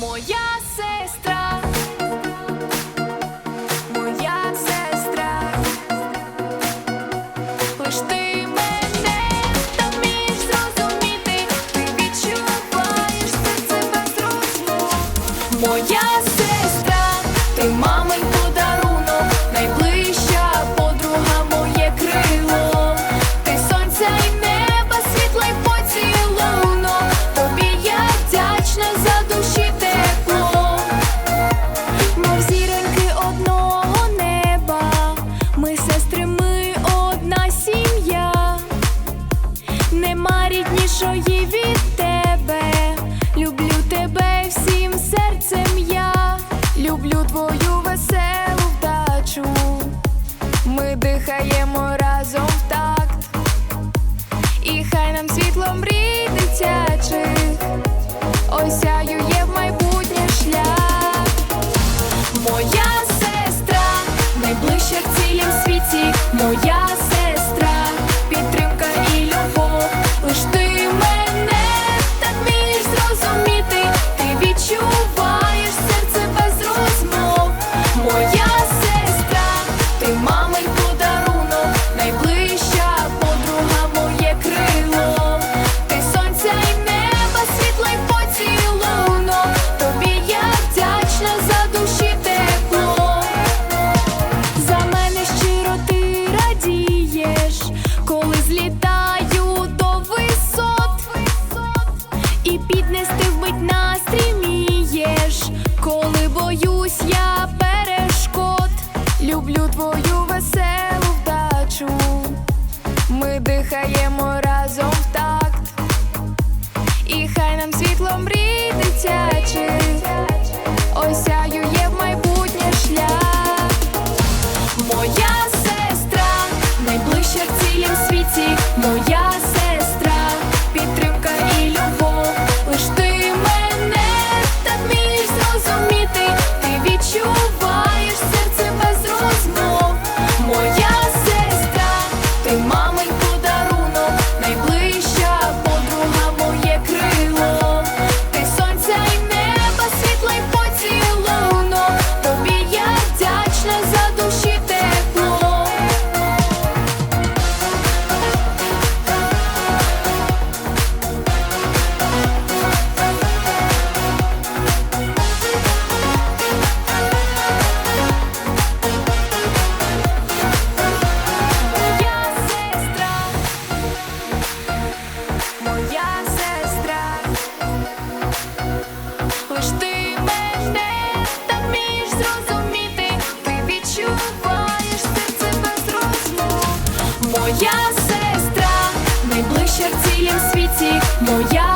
моя сестра. Моя сестра. Лиш ти мене вмієш зрозуміти. Ти відчуваєш серце без розмов. мої від тебе, люблю тебе всім серцем я, люблю твою веселу вдачу, ми дихаємо разом в такт, і хай нам світлом мрій дитячих, осяює в майбутнє шлях, моя сестра, найближча в цілім світі, моя. Боюсь, я перешкод, люблю твою веселу вдачу, ми дихаємо разом в такт, і хай нам світлом мрій дитяче моя.